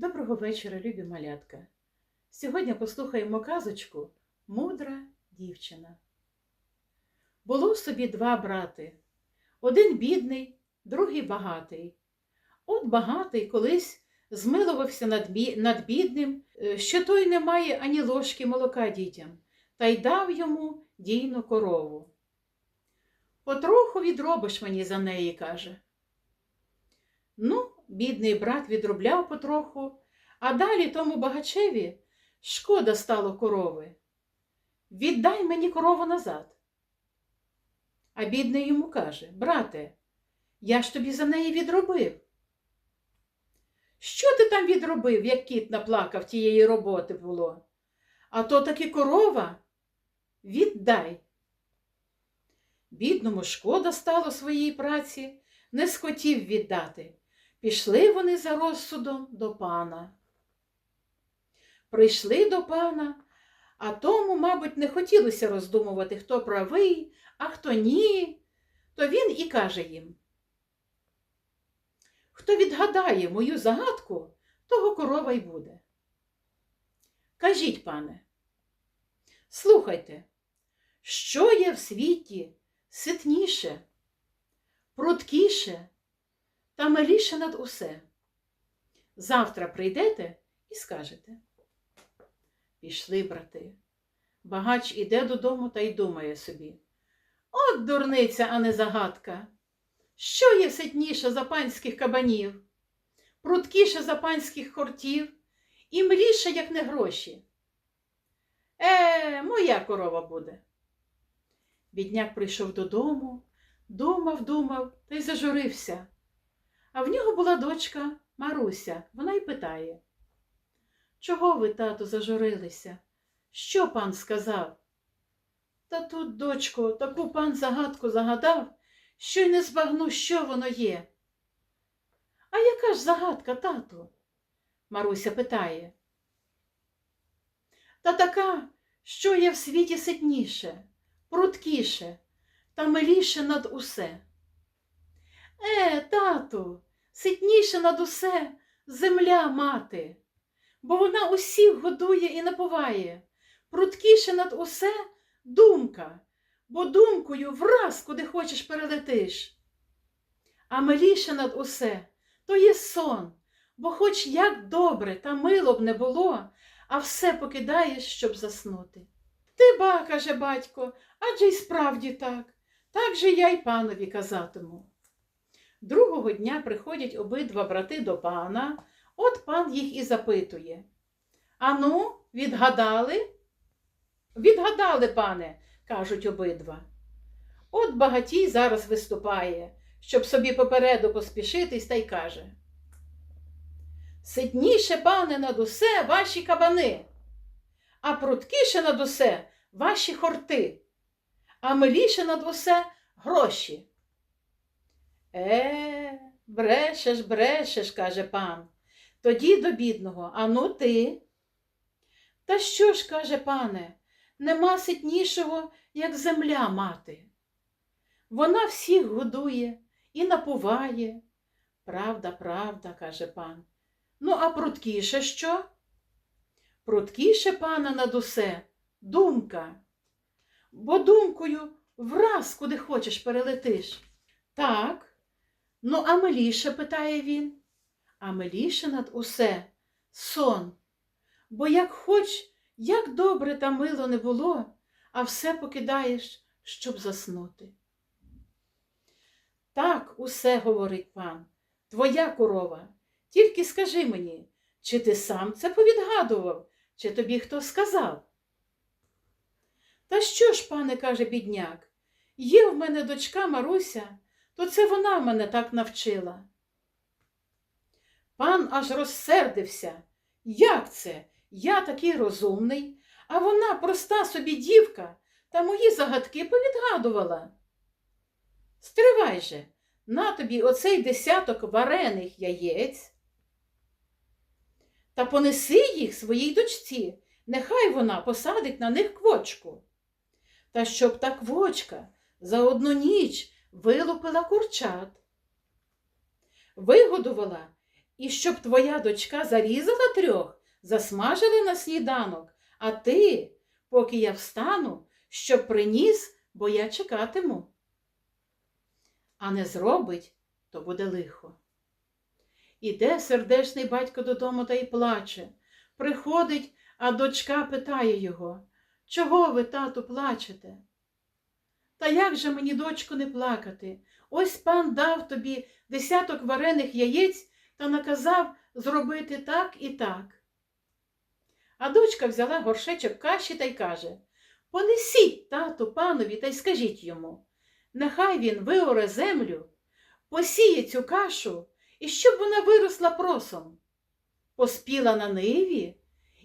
Доброго вечора, любі малятка. Сьогодні послухаємо казочку Мудра дівчина. Було собі два брати. Один бідний, другий багатий. От багатий колись змилувався над, бі- над бідним, е, що той не має ані ложки молока дітям, та й дав йому дійну корову. Потроху відробиш мені за неї, каже. Ну, бідний брат відробляв потроху, а далі тому багачеві шкода стало корови. Віддай мені корову назад. А бідний йому каже, брате, я ж тобі за неї відробив. Що ти там відробив, як кіт наплакав тієї роботи було? А то таки корова? Віддай. Бідному шкода стало своїй праці, не схотів віддати. Пішли вони за розсудом до пана. Прийшли до пана, а тому, мабуть, не хотілося роздумувати, хто правий, а хто ні. То він і каже їм: Хто відгадає мою загадку, того корова й буде. Кажіть, пане, слухайте, що є в світі ситніше, пруткіше та миліше над усе. Завтра прийдете і скажете. Пішли, брати. Багач іде додому та й думає собі. От дурниця, а не загадка. Що є ситніше за панських кабанів, пруткіше за панських хортів і мліше, як не гроші. Е, моя корова буде. Бідняк прийшов додому, думав, думав та й зажурився. А в нього була дочка Маруся. Вона й питає. Чого ви, тато, зажурилися? Що пан сказав? Та тут, дочко, таку пан загадку загадав, що й не збагну, що воно є. А яка ж загадка, тату? Маруся питає. Та така, що є в світі ситніше, пруткіше та миліше над усе. Е, тату, ситніше над усе земля мати, бо вона усіх годує і напуває, пруткіше над усе думка, бо думкою враз куди хочеш перелетиш. А миліше над усе то є сон, бо хоч як добре та мило б не було, а все покидаєш, щоб заснути. Ти ба, каже батько, адже й справді так, так же я й панові казатиму. Другого дня приходять обидва брати до пана, от пан їх і запитує. Ану, відгадали? Відгадали, пане, кажуть обидва. От багатій зараз виступає, щоб собі попереду поспішитись та й каже. Ситніше, пане, над усе ваші кабани, а пруткіше над усе ваші хорти, а миліше над усе гроші. Е, брешеш, брешеш, каже пан. Тоді до бідного, а ну ти. Та що ж, каже пане, нема ситнішого, як земля мати. Вона всіх годує і напуває. Правда, правда, каже пан. Ну, а пруткіше що? Пруткіше пана над усе думка. Бо думкою враз куди хочеш перелетиш. Так. Ну, а миліше, питає він. А миліше над усе сон. Бо як хоч, як добре та мило не було, а все покидаєш, щоб заснути. Так усе говорить пан, твоя корова. Тільки скажи мені, чи ти сам це повідгадував, чи тобі хто сказав? Та що ж, пане, каже бідняк, є в мене дочка Маруся, то це вона мене так навчила. Пан аж розсердився. Як це? Я такий розумний, а вона проста собі дівка та мої загадки повідгадувала. Стривай же, на тобі оцей десяток варених яєць. Та понеси їх своїй дочці, нехай вона посадить на них квочку. Та щоб та квочка за одну ніч вилупила курчат, вигодувала І щоб твоя дочка зарізала трьох, засмажила на сніданок, а ти, поки я встану, щоб приніс, бо я чекатиму. А не зробить, то буде лихо. Іде сердешний батько додому та й плаче. Приходить, а дочка питає його, чого ви, тату, плачете? Та як же мені, дочку, не плакати? Ось пан дав тобі десяток варених яєць та наказав зробити так і так. А дочка взяла горшечок каші та й каже Понесіть тату панові та й скажіть йому. Нехай він виоре землю, посіє цю кашу, і щоб вона виросла просом. Поспіла на ниві,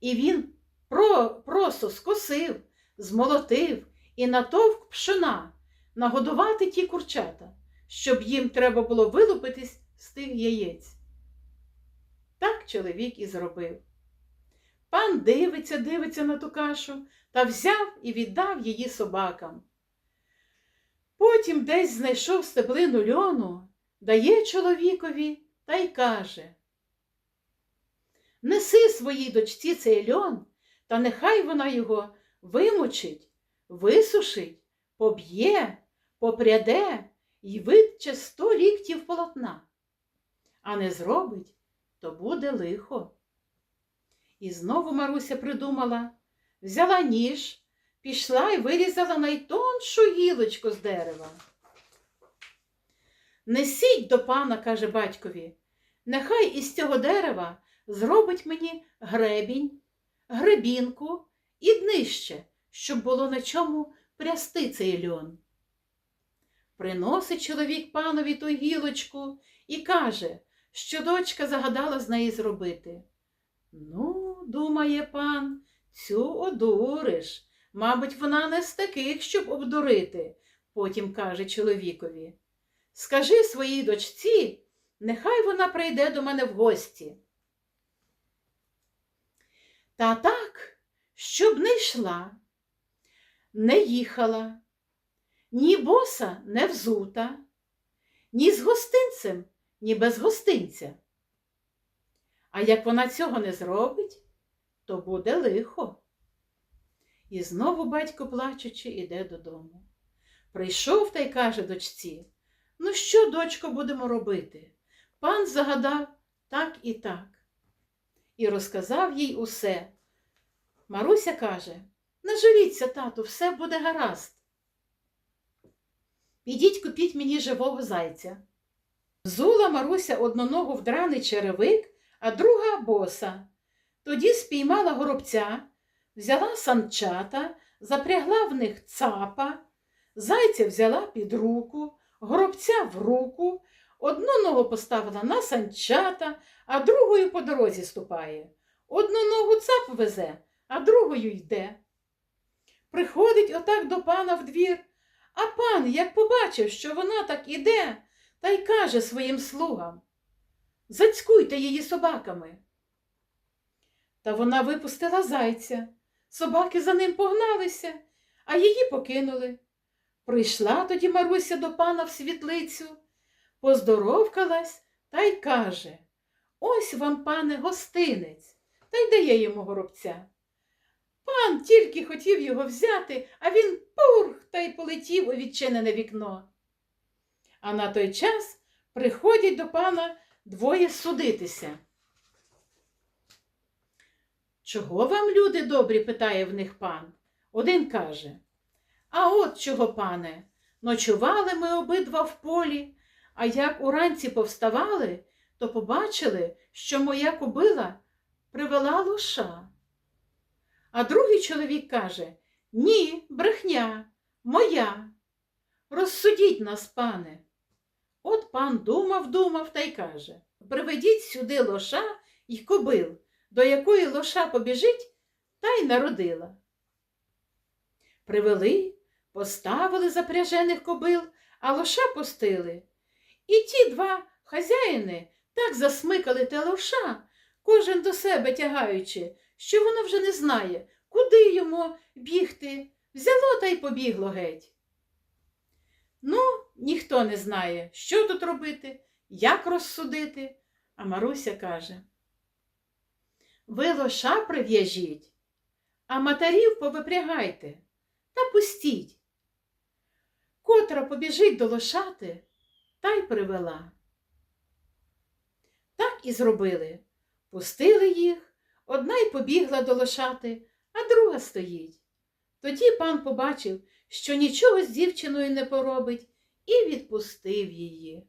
і він про, просо скосив, змолотив і натовк пшона, нагодувати ті курчата, щоб їм треба було вилупитись з тих яєць. Так чоловік і зробив. Пан дивиться, дивиться на ту кашу та взяв і віддав її собакам. Потім десь знайшов стеблину льону, дає чоловікові та й каже Неси своїй дочці цей льон, та нехай вона його вимочить, висушить, поб'є, попряде й витче сто ліктів полотна. А не зробить, то буде лихо. І знову Маруся придумала, взяла ніж, пішла і вирізала найтоншу гілочку з дерева. Несіть до пана, каже батькові, нехай із цього дерева зробить мені гребінь, гребінку і днище, щоб було на чому прясти цей льон. Приносить чоловік панові ту гілочку і каже, що дочка загадала з неї зробити. Ну, думає пан, цю одуриш. Мабуть, вона не з таких, щоб обдурити, потім каже чоловікові. Скажи своїй дочці, нехай вона прийде до мене в гості. Та так, щоб не йшла, не їхала, ні боса не взута, ні з гостинцем, ні без гостинця. А як вона цього не зробить, то буде лихо. І знову батько, плачучи, іде додому. Прийшов та й каже дочці, ну що, дочко, будемо робити? Пан загадав так і так. І розказав їй усе. Маруся каже, не жаліться, тату, все буде гаразд. Підіть купіть мені живого зайця. Взула Маруся одноногу в драний черевик, а друга боса. Тоді спіймала горобця, взяла санчата, запрягла в них цапа, зайця взяла під руку, горобця в руку, одну ногу поставила на санчата, а другою по дорозі ступає. Одну ногу цап везе, а другою йде. Приходить отак до пана в двір, а пан, як побачив, що вона так іде, та й каже своїм слугам Зацькуйте її собаками. Та вона випустила зайця. Собаки за ним погналися, а її покинули. Прийшла тоді Маруся до пана в світлицю, поздоровкалась та й каже Ось вам, пане, гостинець, та й дає йому горобця. Тільки хотів його взяти, а він пурх та й полетів у відчинене вікно. А на той час приходять до пана двоє судитися. Чого вам, люди добрі? питає в них пан. Один каже А от чого, пане, ночували ми обидва в полі, а як уранці повставали, то побачили, що моя кобила привела лоша. А другий чоловік каже Ні, брехня, моя. Розсудіть нас, пане. От пан думав, думав та й каже Приведіть сюди лоша й кобил, до якої лоша побіжить, та й народила. Привели, поставили запряжених кобил, а лоша пустили. І ті два хазяїни так засмикали те лоша, кожен до себе тягаючи, що воно вже не знає, куди йому бігти. Взяло та й побігло геть. Ну, ніхто не знає, що тут робити, як розсудити. А Маруся каже, ви лоша прив'яжіть, а матерів повипрягайте та пустіть. Котра побіжить до лошати, та й привела. Так і зробили. Пустили їх, одна й побігла до лошати, а друга стоїть. Тоді пан побачив, що нічого з дівчиною не поробить, і відпустив її.